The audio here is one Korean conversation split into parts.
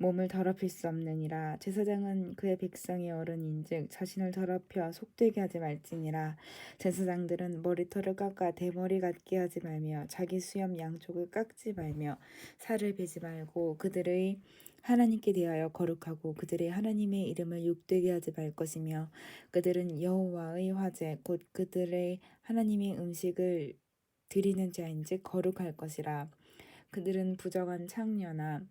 몸을 더럽힐 수 없느니라. 제사장은 그의 백성의 어른인즉 자신을 더럽혀 속되게 하지 말지니라. 제사장들은 머리털을 깎아 대머리 같게 하지 말며 자기 수염 양쪽을 깎지 말며 살을 베지 말고 그들의 하나님께 대하여 거룩하고 그들의 하나님의 이름을 욕되게 하지 말 것이며 그들은 여호와의 화제 곧 그들의 하나님의 음식을 드리는 자인즉 거룩할 것이라. 그들은 부정한 창녀나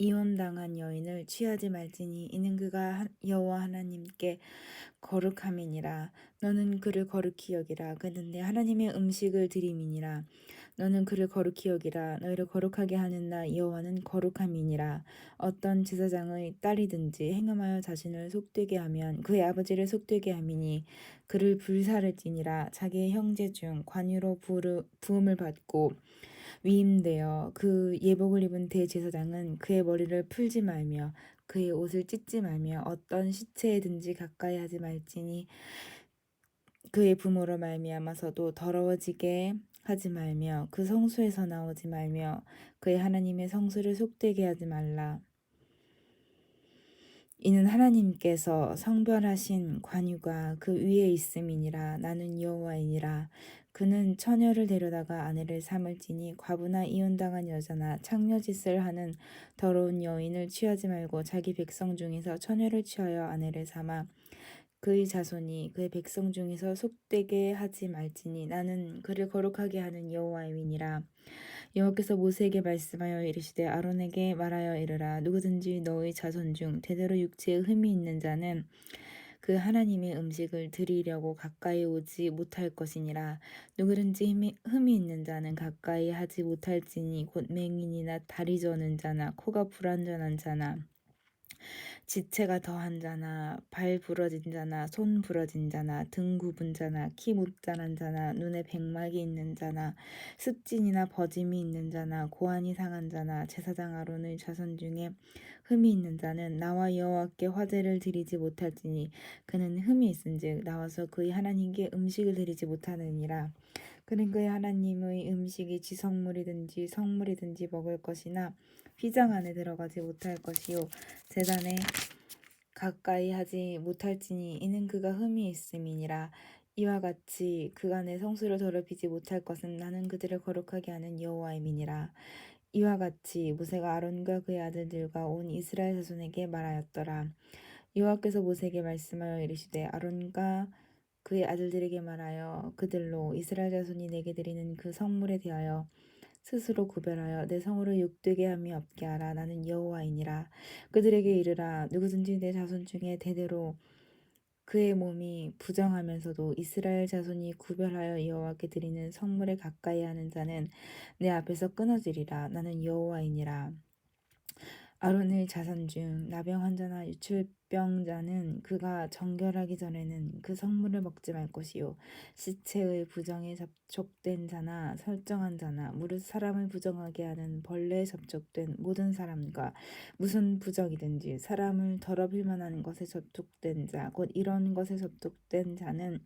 이혼당한 여인을 취하지 말지니 이는 그가 여호와 하나님께 거룩함이니라. 너는 그를 거룩히 여기라. 그는 내 하나님의 음식을 드림이니라. 너는 그를 거룩히 여기라. 너희를 거룩하게 하는 나 여호와는 거룩함이니라. 어떤 제사장의 딸이든지 행함하여 자신을 속되게 하면 그의 아버지를 속되게 함이니 그를 불사를 찌니라. 자기의 형제 중 관유로 부음을 받고 위임되어 그 예복을 입은 대제사장은 그의 머리를 풀지 말며 그의 옷을 찢지 말며 어떤 시체에든지 가까이 하지 말지니 그의 부모로 말미암아서도 더러워지게 하지 말며 그 성수에서 나오지 말며 그의 하나님의 성수를 속되게 하지 말라. 이는 하나님께서 성별하신 관유가 그 위에 있음이니라. 나는 여호와이니라 그는 처녀를 데려다가 아내를 삼을지니 과부나 이혼당한 여자나 창녀짓을 하는 더러운 여인을 취하지 말고 자기 백성 중에서 처녀를 취하여 아내를 삼아 그의 자손이 그의 백성 중에서 속되게 하지 말지니 나는 그를 거룩하게 하는 여호와이니라. 여호와께서 모세에게 말씀하여 이르시되 아론에게 말하여 이르라. 누구든지 너의 자손 중 대대로 육체에 흠이 있는 자는 그 하나님의 음식을 드리려고 가까이 오지 못할 것이니라. 누구든지 흠이, 흠이 있는 자는 가까이 하지 못할지니 곧 맹인이나 다리 저는 자나 코가 불완전한 자나 지체가 더한 자나 발 부러진 자나 손 부러진 자나 등 굽은 자나 키 못 자란 자나 눈에 백막이 있는 자나 습진이나 버짐이 있는 자나 고안이 상한 자나 제사장 아론의 자손 중에 흠이 있는 자는 나와 여호와께 화제를 드리지 못할지니 그는 흠이 있은즉 나와서 그의 하나님께 음식을 드리지 못하느니라. 그는 그의 하나님의 음식이 지성물이든지 성물이든지 먹을 것이나 휘장 안에 들어가지 못할 것이요. 재단에 가까이 하지 못할지니 이는 그가 흠이 있음이니라. 이와 같이 그간의 성수를 더럽히지 못할 것은 나는 그들을 거룩하게 하는 여호와임이니라. 이와 같이 모세가 아론과 그의 아들들과 온 이스라엘 자손에게 말하였더라. 여호와께서 모세에게 말씀하여 이르시되 아론과 그의 아들들에게 말하여 그들로 이스라엘 자손이 내게 드리는 그 성물에 대하여 스스로 구별하여 내 성으로 욕되게 함이 없게 하라. 나는 여호와이니라. 그들에게 이르라. 누구든지 내 자손 중에 대대로 그의 몸이 부정하면서도 이스라엘 자손이 구별하여 여호와께 드리는 성물에 가까이 하는 자는 내 앞에서 끊어지리라. 나는 여호와이니라 아론의 자손 중 나병 환자나 유출병자는 그가 정결하기 전에는 그 성물을 먹지 말 것이요. 시체의 부정에 접촉된 자나 설정한 자나 무릇 사람을 부정하게 하는 벌레에 접촉된 모든 사람과 무슨 부정이든지 사람을 더럽힐 만한 것에 접촉된 자 곧 이런 것에 접촉된 자는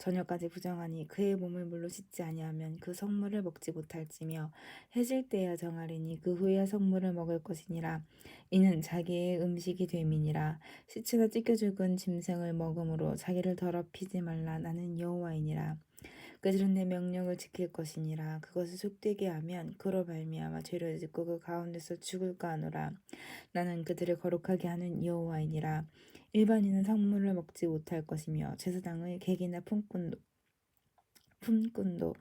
저녁까지 부정하니 그의 몸을 물로 씻지 아니하면 그 성물을 먹지 못할지며 해질 때야 정하리니 그 후에야 성물을 먹을 것이니라. 이는 자기의 음식이 됨이니라. 시체가 찢겨 죽은 짐승을 먹음으로 자기를 더럽히지 말라. 나는 여호와이니라. 그들은 내 명령을 지킬 것이니라. 그것을 속되게 하면 그로 말미암아 죄를 짓고 그 가운데서 죽을까 하노라. 나는 그들을 거룩하게 하는 여호와이니라 일반인은 성물을 먹지 못할 것이며 제사장의 객이나 품꾼도 품꾼도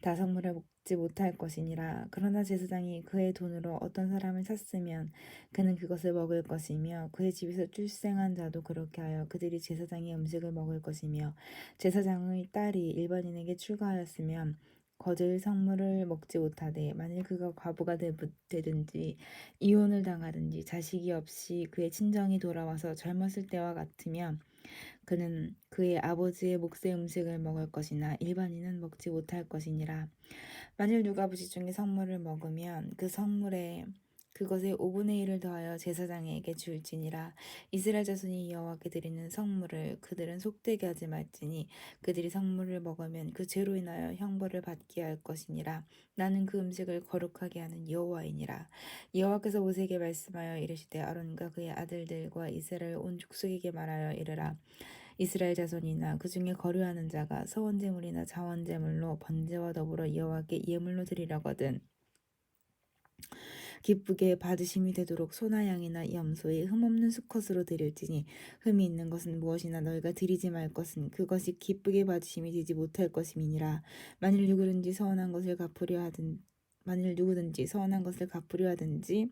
다 성물을 먹지 못할 것이니라. 그러나 제사장이 그의 돈으로 어떤 사람을 샀으면 그는 그것을 먹을 것이며 그의 집에서 출생한 자도 그렇게 하여 그들이 제사장의 음식을 먹을 것이며 제사장의 딸이 일반인에게 출가하였으면 거저의 성물을 먹지 못하되 만일 그가 과부가 되- 되든지 이혼을 당하든지 자식이 없이 그의 친정이 돌아와서 젊었을 때와 같으면 그는 그의 아버지의 몫의 음식을 먹을 것이나 일반인은 먹지 못할 것이니라. 만일 누가 아버지 중에 성물을 먹으면 그 성물에 그것의 5분의 1을 더하여 제사장에게 줄지니라. 이스라엘 자손이 여호와께 드리는 성물을 그들은 속되게 하지 말지니 그들이 성물을 먹으면 그 죄로 인하여 형벌을 받게 할 것이니라. 나는 그 음식을 거룩하게 하는 여호와이니라. 여호와께서 모세에게 말씀하여 이르시되 아론과 그의 아들들과 이스라엘 온 족속에게 말하여 이르라. 이스라엘 자손이나 그 중에 거류하는 자가 서원제물이나 자원제물로 번제와 더불어 여호와께 예물로 드리려거든 기쁘게 받으심이 되도록 소나 양이나 염소의 흠없는 수컷으로 드릴지니 흠이 있는 것은 무엇이나 너희가 드리지 말 것은 그것이 기쁘게 받으심이 되지 못할 것임이니라. 만일 누구든지 서원한 것을 갚으려 하든 만일 누구든지 서원한 것을 갚으려 하든지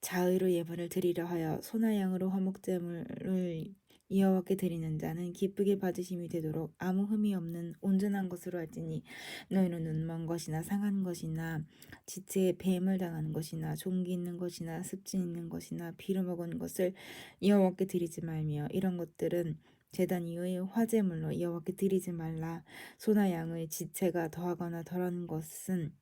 자의로 예물을 드리려 하여 소나 양으로 화목제물을 여호와께 드리는 자는 기쁘게 받으심이 되도록 아무 흠이 없는 온전한 것으로 할지니 너희는 눈먼 것이나 상한 것이나 지체에 뱀을 당한 것이나 종기 있는 것이나 습진 있는 것이나 비를 먹은 것을 여호와께 드리지 말며 이런 것들은 제단 이후의 화제물로 여호와께 드리지 말라. 소나 양의 지체가 더하거나 덜한 것은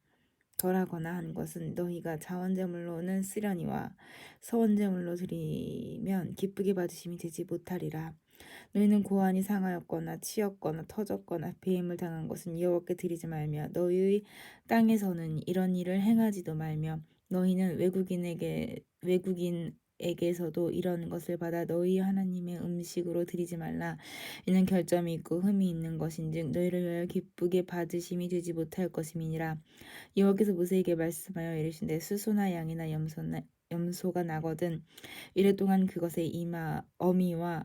덜하거나 한 것은 너희가 자원제물로는 쓰려니와 서원제물로 드리면 기쁘게 받으심이 되지 못하리라. 너희는 고안이 상하였거나 치였거나 터졌거나 배임을 당한 것은 여호와께 드리지 말며 너희의 땅에서는 이런 일을 행하지도 말며 너희는 외국인에게 외국인 에게서도 이런 것을 받아 너희 하나님의 음식으로 드리지 말라. 이는 결점이 있고 흠이 있는 것인즉 너희를 위하여 기쁘게 받으심이 되지 못할 것임이니라. 여호와께서 모세에게 말씀하여 이르신데 수소나 양이나 염소나 염소가 나거든 이래 동안 그것의 이마 어미와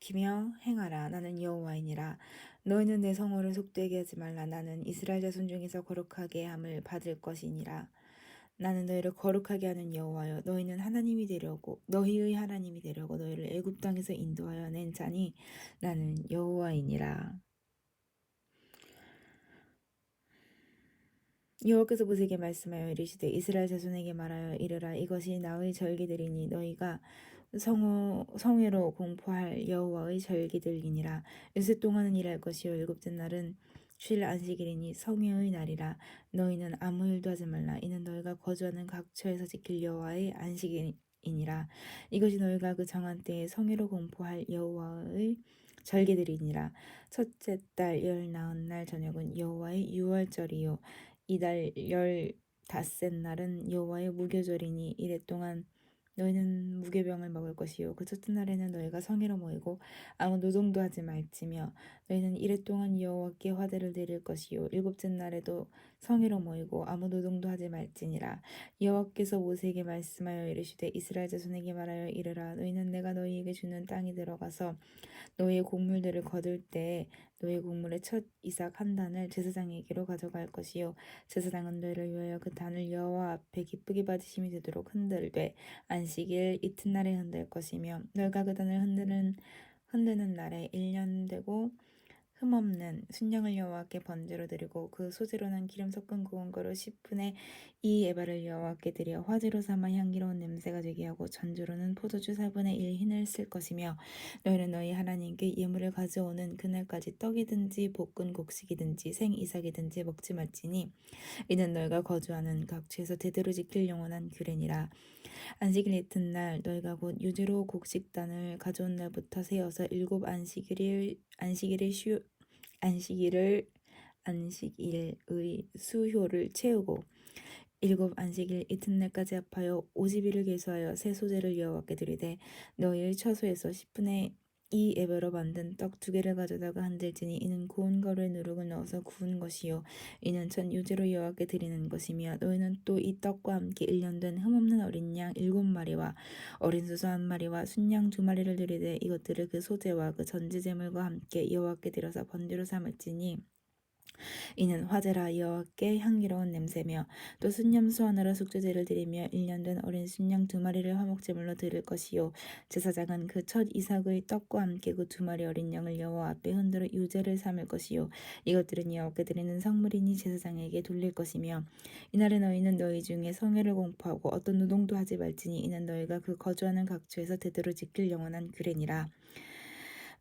키며 행하라. 나는 여호와이니라. 너희는 내 성호를 속되게 하지 말라. 나는 이스라엘 자손 중에서 거룩하게 함을 받을 것이니라. 나는 너희를 거룩하게 하는 여호와여. 너희는 하나님이 되려고 너희의 하나님이 되려고 너희를 애굽 땅에서 인도하여 낸 자니 나는 여호와이니라. 여호와께서 모세에게 말씀하여 이르시되 이스라엘 자손에게 말하여 이르라 이것이 나의 절기들이니 너희가 성호, 성회로 공포할 여호와의 절기들이니라. 요새 동안은 일할 것이요 일곱째 날은 쉴 안식일이니 성회의 날이라. 너희는 아무 일도 하지 말라. 이는 너희가 거주하는 각처에서 지킬 여호와의 안식일이니라. 이것이 너희가 그 정한 때에 성회로 공포할 여호와의 절기들이니라. 첫째 달 열 나흔 날 저녁은 여호와의 유월절이요. 이달 열 닷새 날은 여호와의 무교절이니 이래 동안 너희는 무교병을 먹을 것이요. 그 첫째 날에는 너희가 성회로 모이고 아무 노동도 하지 말지며 너희는 이래 동안 여호와께 화제를 드릴 것이요. 일곱째 날에도 성회로 모이고 아무 노동도 하지 말지니라. 여호와께서 모세에게 말씀하여 이르시되 이스라엘 자손에게 말하여 이르라. 너희는 내가 너희에게 주는 땅에 들어가서 너희의 곡물들을 거둘 때 너희 곡물의 첫 이삭 한 단을 제사장에게로 가져갈 것이요. 제사장은 너희를 위하여 그 단을 여호와 앞에 기쁘게 받으심이 되도록 흔들되 안식일 이튿날에 흔들 것이며 너희가 그 단을 흔드는 흔드는 날에 1년 되고 흠없는 순양을 여호와께 번제로 드리고 그 소재로는 기름 섞은 고운 거로 10분의 2 에바를 여호와께 드려 화제로 삼아 향기로운 냄새가 되게 하고 전주로는 포도주 4분의 1 흰을 쓸 것이며 너희는 너희 하나님께 예물을 가져오는 그날까지 떡이든지 볶은 곡식이든지 생이삭이든지 먹지 말지니 이는 너희가 거주하는 각처에서 대대로 지킬 영원한 규례니라. 안식일 이튿날 너희가 곧 유제로 곡식단을 가져온 날부터 세어서 일곱 안식일을 안식일의 쉬 안식일을 안식일의 수효를 채우고 일곱 안식일 이튿날까지 합하여 오십일을 계수하여 새 소재를 여호와께 드리되 너희의 처소에서 10분의 이 에베로 만든 떡 두 개를 가져다가 흔들지니 이는 고운 거루에 누룩을 넣어서 구운 것이요. 이는 첫 유제로 여호와께 드리는 것이며 너희는 또 이 떡과 함께 일년된 흠없는 어린 양 일곱 마리와 어린 수소 한 마리와 순양 두 마리를 드리되 이것들을 그 소재와 그 전제 제물과 함께 여호와께 드려서 번제로 삼을지니 이는 화제라 여호와께 향기로운 냄새며 또 순념수 하나로 숙제제를 드리며 일년된 어린 순양 두 마리를 화목제물로 드릴 것이요. 제사장은 그 첫 이삭의 떡과 함께 그 두 마리 어린 양을 여호와 앞에 흔들어 유제를 삼을 것이요. 이것들은 여호와께 드리는 성물이니 제사장에게 돌릴 것이며 이날에 너희는 너희 중에 성회를 공포하고 어떤 노동도 하지 말지니 이는 너희가 그 거주하는 각처에서 대대로 지킬 영원한 규례니라.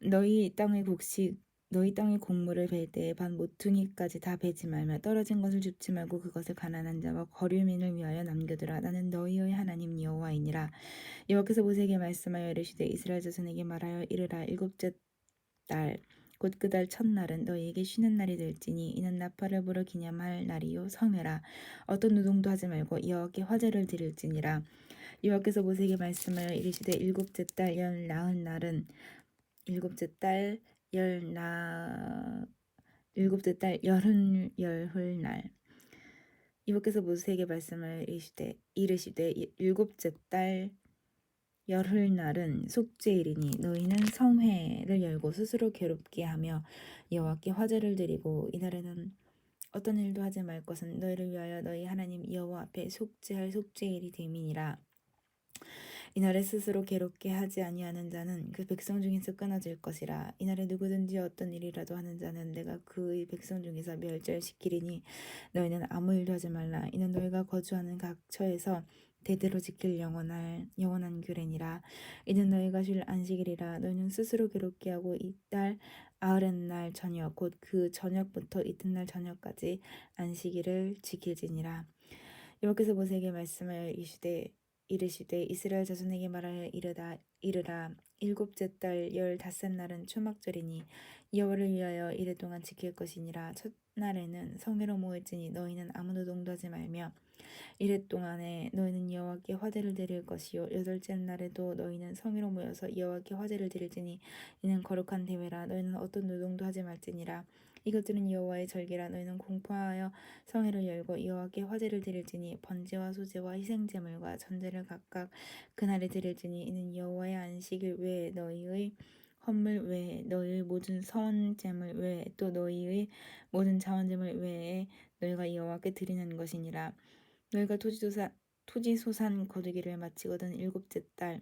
너희 땅의 곡식 너희 땅의 곡물을 벨 때에 반 모퉁이까지 다 베지 말며 떨어진 것을 줍지 말고 그것을 가난한 자와 거류민을 위하여 남겨두라. 나는 너희의 하나님 여호와이니라. 여호와께서 모세에게 말씀하여 이르시되 이스라엘 자손에게 말하여 이르라. 일곱째 달곧그달 첫날은 너희에게 쉬는 날이 될지니 이는 나팔을 불어 기념할 날이요 성회라. 어떤 노동도 하지 말고 여호와께 화제를 드릴지니라. 여호와께서 모세에게 말씀하여 이르시되 일곱째 달열 나흔 날은 일곱째 달 열나 일곱째 달 열흔 열흘 날. 여호와께서 모세에게 말씀을 이르시되 이르시되 일곱째 달 열흘 날은 속죄일이니 너희는 성회를 열고 스스로 괴롭게 하며 여호와께 화제를 드리고 이날에는 어떤 일도 하지 말 것은 너희를 위하여 너희 하나님 여호와 앞에 속죄할 속죄일이 됨이니라 이날에 스스로 괴롭게 하지 아니하는 자는 그 백성 중에서 끊어질 것이라. 이날에 누구든지 어떤 일이라도 하는 자는 내가 그의 백성 중에서 멸절시키리니 너희는 아무 일도 하지 말라. 이는 너희가 거주하는 각 처에서 대대로 지킬 영원할 영원한 규례니라. 이는 너희가 쉴 안식일이라. 너희는 스스로 괴롭게 하고 이달 아흐렛 날 저녁 곧 그 저녁부터 이튿날 저녁까지 안식일을 지킬지니라. 여호와께서 모세에게 말씀하여 이시되 이르시되 이스라엘 자손에게 말하여 이르다 이르라. 일곱째 달 열다섯 날은 초막절이니 여호와를 위하여 이래 동안 지킬 것이니라. 첫 날에는 성회로 모일지니 너희는 아무 노동도 하지 말며 이래 동안에 너희는 여호와께 화제를 드릴 것이요. 여덟째 날에도 너희는 성회로 모여서 여호와께 화제를 드릴지니 이는 거룩한 대회라. 너희는 어떤 노동도 하지 말지니라 이것들은 여호와의 절기라 너희는 공포하여 성회를 열고 여호와께 화제를 드릴지니 번제와 소제와 희생제물과 전제를 각각 그날에 드릴지니 이는 여호와의 안식일 외에 너희의 헌물 외에 너희의 모든 선제물 외에 또 너희의 모든 자원제물 외에 너희가 여호와께 드리는 것이니라. 너희가 토지소산 토지 소산 거두기를 마치거든 일곱째 달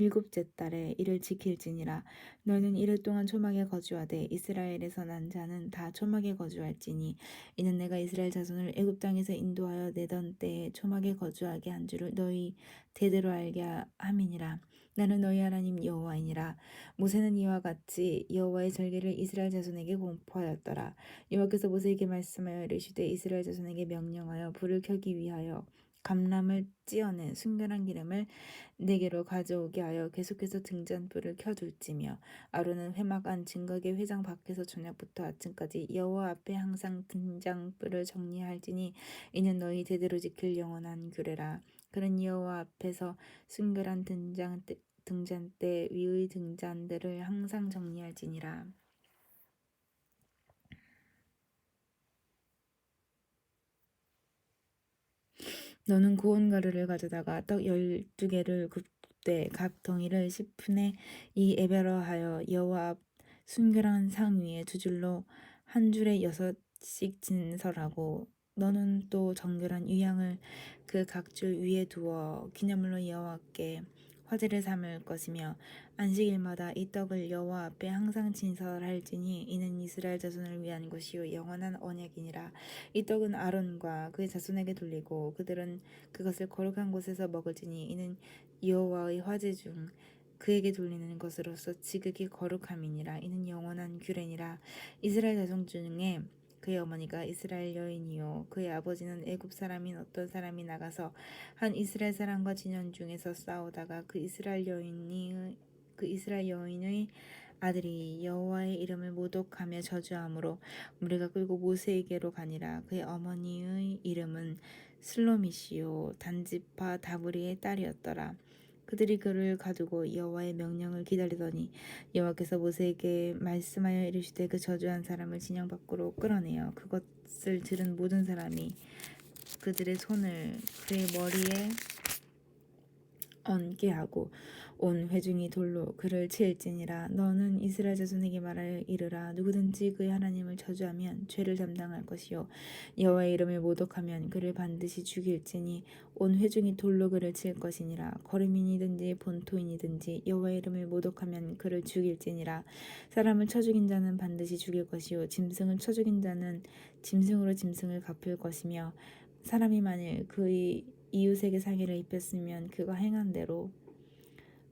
일곱째 달에 이를 지킬지니라. 너희는 이를 동안 초막에 거주하되 이스라엘에서 난 자는 다 초막에 거주할지니 이는 내가 이스라엘 자손을 애굽 땅에서 인도하여 내던 때에 초막에 거주하게 한 줄을 너희 대대로 알게 함이니라. 나는 너희 하나님 여호와이니라. 모세는 이와 같이 여호와의 절기를 이스라엘 자손에게 공포하였더라. 여호와께서 모세에게 말씀하여 이르시되 이스라엘 자손에게 명령하여 불을 켜기 위하여 감람을 찌어낸 순결한 기름을 네개로 가져오게 하여 계속해서 등잔불을 켜둘지며 아론은 회막 안 증거계 회장 밖에서 저녁부터 아침까지 여호와 앞에 항상 등잔불을 정리할지니 이는 너희 대대로 지킬 영원한 규례라. 그는 여호와 앞에서 순결한 등잔 등잔대 위의 등잔들을 항상 정리할지니라 너는 고운 가루를 가져다가 떡 열두 개를 굽되 각 덩이를 십분의 이 에베러 하여 여호와 앞 순결한 상 위에 두 줄로 한 줄에 여섯씩 진설하고 너는 또 정결한 유향을 그 각 줄 위에 두어 기념물로 여호와께 화제를 삼을 것이며 안식일마다 이 떡을 여호와 앞에 항상 진설할지니 이는 이스라엘 자손을 위한 것이요 영원한 언약이니라. 이 떡은 아론과 그의 자손에게 돌리고 그들은 그것을 거룩한 곳에서 먹을지니 이는 여호와의 화제 중 그에게 돌리는 것으로서 지극히 거룩함이니라. 이는 영원한 규례니라. 이스라엘 자손 중에 그의 어머니가 이스라엘 여인이요. 그의 아버지는 애굽 사람인 어떤 사람이 나가서 한 이스라엘 사람과 진연 중에서 싸우다가 그 이스라엘 여인이 그 이스라엘 여인의 아들이 여호와의 이름을 모독하며 저주함으로 무리가 끌고 모세에게로 가니라. 그의 어머니의 이름은 슬로미시요. 단지파 다브리의 딸이었더라 그들이 그를 가두고 여호와의 명령을 기다리더니 여호와께서 모세에게 말씀하여 이르시되 그 저주한 사람을 진영 밖으로 끌어내어 그것을 들은 모든 사람이 그들의 손을 그의 머리에 얹게 하고 온 회중이 돌로 그를 치일지니라. 너는 이스라엘 자손에게 말하여 이르라. 누구든지 그의 하나님을 저주하면 죄를 담당할 것이요. 여호와의 이름을 모독하면 그를 반드시 죽일지니 온 회중이 돌로 그를 칠 것이니라. 거름인이든지 본토인이든지 여호와의 이름을 모독하면 그를 죽일지니라. 사람을 쳐 죽인 자는 반드시 죽일 것이요. 짐승을 쳐 죽인 자는 짐승으로 짐승을 갚을 것이며 사람이 만일 그의 이웃에게 상해를 입혔으면 그가 행한 대로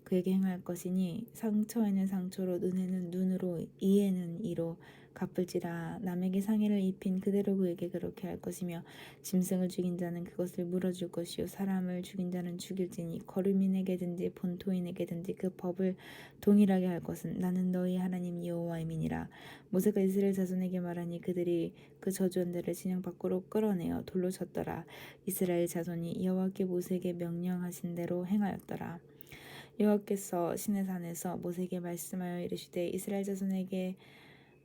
그에게 행할 것이니 상처에는 상처로 눈에는 눈으로 이에는 이로 갚을지라. 남에게 상해를 입힌 그대로 그에게 그렇게 할 것이며 짐승을 죽인 자는 그것을 물어줄 것이요. 사람을 죽인 자는 죽일지니 거류민에게든지 본토인에게든지 그 법을 동일하게 할 것은 나는 너희 하나님 여호와임이니라. 모세가 이스라엘 자손에게 말하니 그들이 그 저주한 자를 진영 밖으로 끌어내어 돌로 쳤더라. 이스라엘 자손이 여호와께 모세에게 명령하신 대로 행하였더라 여호와께서 시내산에서 모세에게 말씀하여 이르시되 이스라엘 자손에게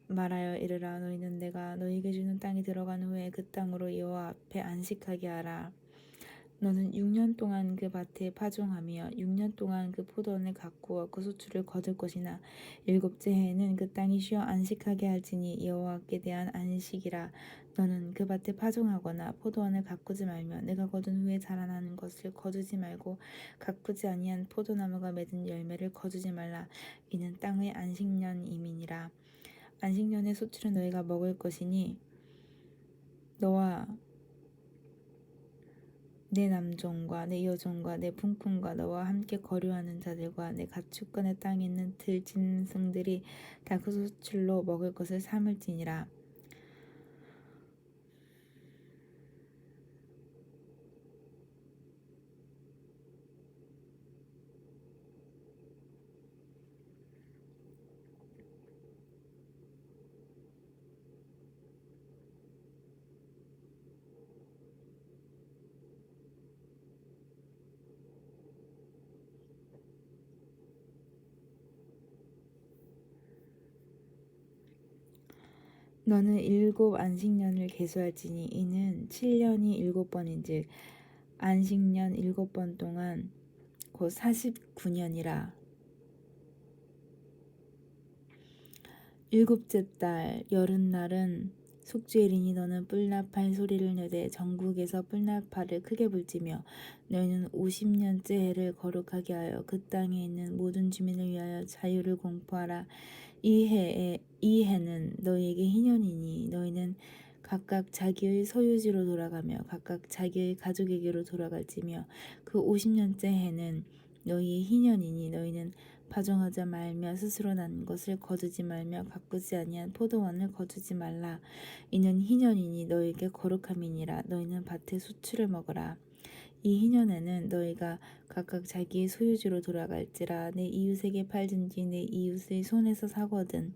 말하여 이르라. 너희는 내가 너희에게 주는 땅에 들어간 후에 그 땅으로 여호와 앞에 안식하게 하라 너는 6년 동안 그 밭에 파종하며 6년 동안 그 포도원을 가꾸어 그 소출을 거둘 것이나 일곱째 해에는 그 땅이 쉬어 안식하게 할지니 여호와께 대한 안식이라. 너는 그 밭에 파종하거나 포도원을 가꾸지 말며 내가 거둔 후에 자라나는 것을 거두지 말고 가꾸지 아니한 포도나무가 맺은 열매를 거두지 말라. 이는 땅의 안식년임이니라. 안식년의 소출은 너희가 먹을 것이니 너와 내 남종과 내 여종과 내 품꾼과 너와 함께 거류하는 자들과 내 가축과 내 땅에 있는 들짐승들이 다 그 소출로 먹을 것을 삼을지니라 너는 일곱 안식년을 계수할지니 이는 7년이 일곱 번인즉 안식년 일곱 번 동안 곧 49년이라. 일곱째 달 여름날은 속죄일이니 너는 뿔나팔 소리를 내되 전국에서 뿔나팔을 크게 불지며 너희는 50년째 해를 거룩하게 하여 그 땅에 있는 모든 주민을 위하여 자유를 공포하라 이 해에 이 해는 너희에게 희년이니 너희는 각각 자기의 소유지로 돌아가며 각각 자기의 가족에게로 돌아갈지며 그 50년째 해는 너희의 희년이니 너희는 파종하자 말며 스스로 난 것을 거두지 말며 가꾸지 아니한 포도원을 거두지 말라. 이는 희년이니 너희에게 거룩함이니라. 너희는 밭의 수출을 먹어라 이 희년에는 너희가 각각 자기의 소유지로 돌아갈지라 내 이웃에게 팔든지 내 이웃의 손에서 사거든.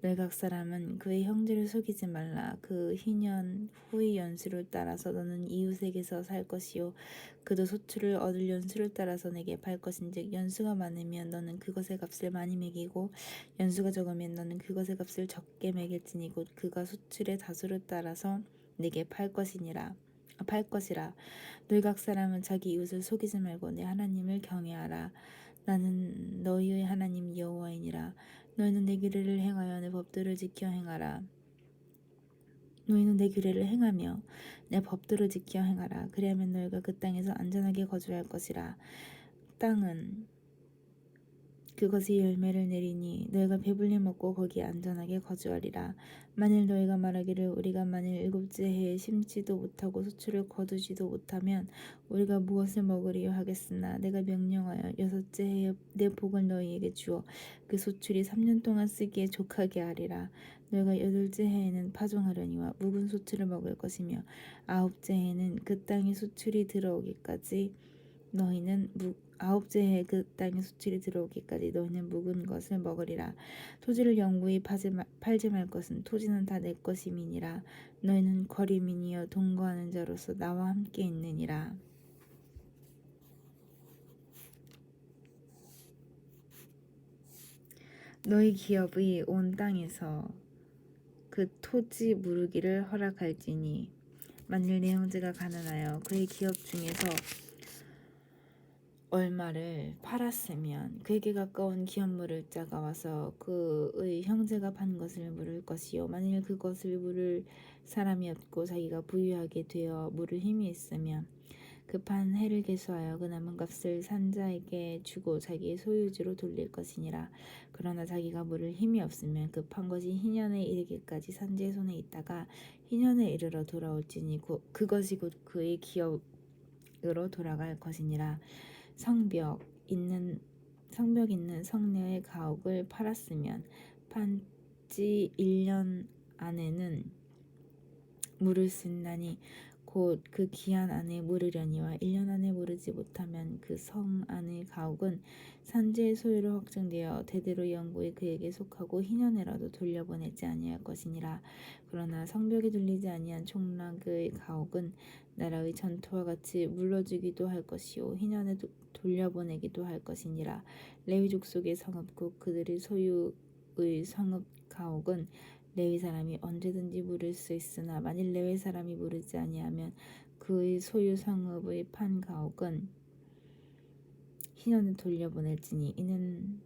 너희 각 사람은 그의 형제를 속이지 말라. 그 희년 후의 연수를 따라서 너는 이웃에게서 살 것이요. 그도 소출을 얻을 연수를 따라서 내게 팔 것인즉 연수가 많으면 너는 그것의 값을 많이 매기고 연수가 적으면 너는 그것의 값을 적게 매길지니 곧 그가 소출의 다수를 따라서 내게 팔 것이니라 팔 것이라. 너희 각 사람은 자기 이웃을 속이지 말고 내 하나님을 경외하라. 나는 너희의 하나님 여호와이니라. 너희는 내 규례를 행하여 내 법들을 지켜 행하라. 너희는 내 규례를 행하며 내 법들을 지켜 행하라. 그리하면 너희가 그 땅에서 안전하게 거주할 것이라. 땅은 그것이 열매를 내리니 너희가 배불리 먹고 거기 안전하게 거주하리라. 만일 너희가 말하기를 우리가 만일 일곱째 해에 심지도 못하고 소출을 거두지도 못하면 우리가 무엇을 먹으리요 하겠으나 내가 명령하여 여섯째 해에 내 복을 너희에게 주어 그 소출이 3년 동안 쓰기에 족하게 하리라. 너희가 여덟째 해에는 파종하려니와 묵은 소출을 먹을 것이며 아홉째 해에는 그 땅에 소출이 들어오기까지 너희는 묵 아홉째 그 땅에 수출이 들어오기까지 너희는 묵은 것을 먹으리라. 토지를 영구히 파지 마, 팔지 말 것은 토지는 다 내 것임이니라. 너희는 거리민이여 동거하는 자로서 나와 함께 있느니라. 너희 기업의 온 땅에서 그 토지 무르기를 허락할지니 만일 내 형제가 가난하여 그의 기업 중에서 얼마를 팔았으면 그에게 가까운 기업 물을 자가 와서 그의 형제가 판 것을 물을 것이요. 만일 그것을 물을 사람이 없고 자기가 부유하게 되어 물을 힘이 있으면 급한 해를 계수하여 그 남은 값을 산자에게 주고 자기의 소유지로 돌릴 것이니라. 그러나 자기가 물을 힘이 없으면 급한 것이 희년에 이르기까지 산지의 손에 있다가 희년에 이르러 돌아올지니 곧 그것이 곧 그의 기업으로 돌아갈 것이니라 성벽 있는 성벽 있는 성내의 가옥을 팔았으면 판지 1년 안에는 물을 쓴다니 곧 그 기한 안에 물으려니와 1년 안에 물으지 못하면 그 성 안의 가옥은 산지의 소유로 확정되어 대대로 영구히 그에게 속하고 희년에라도 돌려보내지 아니할 것이니라. 그러나 성벽이 들리지 아니한 총락의 가옥은 나라의 전투와 같이 물러주기도 할 것이요 희년에 도, 돌려보내기도 할 것이니라. 레위 족 속의 성읍국 그들의 소유의 성읍 가옥은 레위 사람이 언제든지 물을 수 있으나 만일 레위 사람이 물으지 아니하면 그의 소유 성읍의 판 가옥은 희년에 돌려보낼지니 이는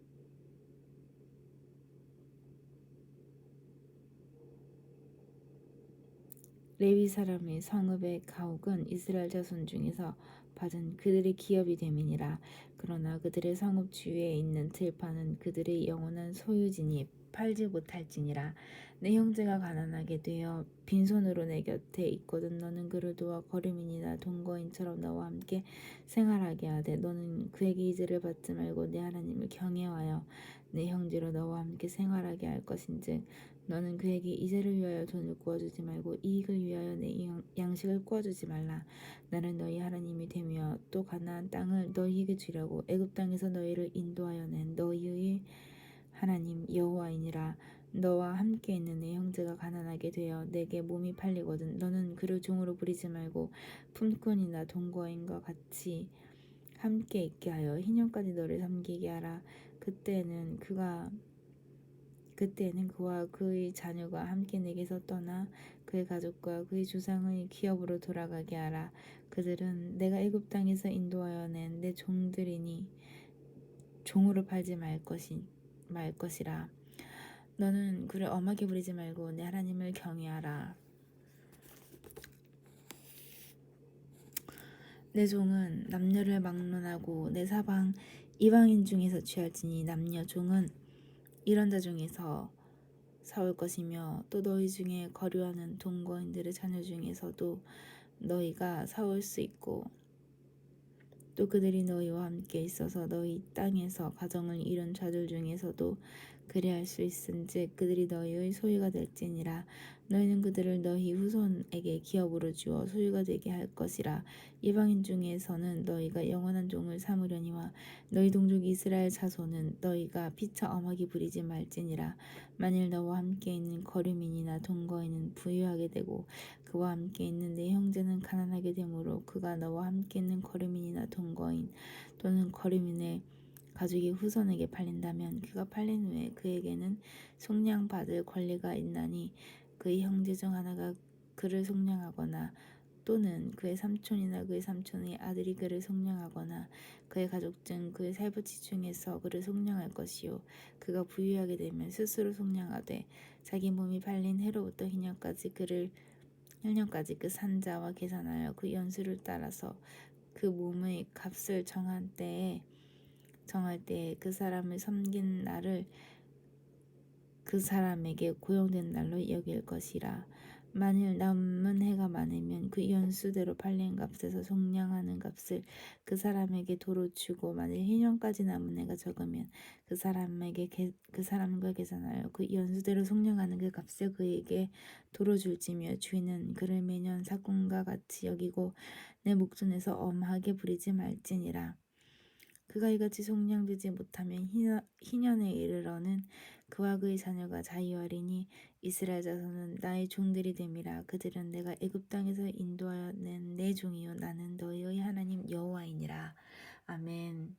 레위 사람의 성읍의 가옥은 이스라엘 자손 중에서 받은 그들의 기업이 됨이니라. 그러나 그들의 성읍 주위에 있는 들판은 그들의 영원한 소유지니 팔지 못할지니라. 내 형제가 가난하게 되어 빈손으로 내 곁에 있거든 너는 그를 도와 거류민이나 동거인처럼 너와 함께 생활하게 하되 너는 그에게 이제를 받지 말고 내 하나님을 경외하여 내 형제로 너와 함께 생활하게 할 것인즉 너는 그에게 이제를 위하여 돈을 구워주지 말고 이익을 위하여 내 양식을 구워주지 말라. 나는 너희 하나님이 되며 또 가나안 땅을 너희에게 주려고 애굽 땅에서 너희를 인도하여 낸 너희의 하나님 여호와이니라. 너와 함께 있는 내 형제가 가난하게 되어 내게 몸이 팔리거든 너는 그를 종으로 부리지 말고 품꾼이나 동거인과 같이 함께 있게 하여 희년까지 너를 섬기게 하라. 그때는 그가 그때는 그와 그의 자녀가 함께 내게서 떠나 그의 가족과 그의 조상의 기업으로 돌아가게 하라. 그들은 내가 애굽 땅에서 인도하여 낸 내 종들이니 종으로 팔지 말 것이 말 것이라. 너는 그를 엄하게 부리지 말고 내 하나님을 경외하라. 내 종은 남녀를 막론하고 내 사방 이방인 중에서 취할지니 남녀 종은 이런 자 중에서 사올 것이며 또 너희 중에 거류하는 동거인들의 자녀 중에서도 너희가 사올 수 있고 또 그들이 너희와 함께 있어서 너희 땅에서 가정을 이룬 자들 중에서도 그리할 수 있은즉 그들이 너희의 소유가 될지니라. 너희는 그들을 너희 후손에게 기업으로 주어 소유가 되게 할 것이라. 이방인 중에서는 너희가 영원한 종을 삼으려니와 너희 동족 이스라엘 자손은 너희가 피차 엄하게 부리지 말지니라. 만일 너와 함께 있는 거류민이나 동거인은 부유하게 되고 그와 함께 있는 내 형제는 가난하게 되므로 그가 너와 함께 있는 거류민이나 동거인 또는 거류민의 가족이 후손에게 팔린다면 그가 팔린 후에 그에게는 속량받을 권리가 있나니 그의 형제 중 하나가 그를 속량하거나 또는 그의 삼촌이나 그의 삼촌의 아들이 그를 속량하거나 그의 가족 중 그의 살부치 중에서 그를 속량할 것이요. 그가 부유하게 되면 스스로 속량하되 자기 몸이 팔린 해로부터 희년까지 그를 1년까지 그 산자와 계산하여 그 연수를 따라서 그 몸의 값을 정한 때에 정할 때에 그 사람을 섬긴 날을 그 사람에게 고용된 날로 여길 것이라 만일 남은 해가 많으면 그 연수대로 팔린 값에서 속량하는 값을 그 사람에게 도로 주고 만일 희년까지 남은 해가 적으면 그 사람에게 계- 그 사람과 계산하여 그 연수대로 속량하는 그 값을 그에게 도로 줄지며 주인은 그를 매년 사꾼과 같이 여기고 내 목전에서 엄하게 부리지 말지니라. 그가 이같이 속량되지 못하면 희년에 이르러는 그와 그의 자녀가 자유하리니 이스라엘 자손은 나의 종들이 됨이라. 그들은 내가 애굽 땅에서 인도하여 낸 내 종이요. 나는 너희의 하나님 여호와이니라. 아멘.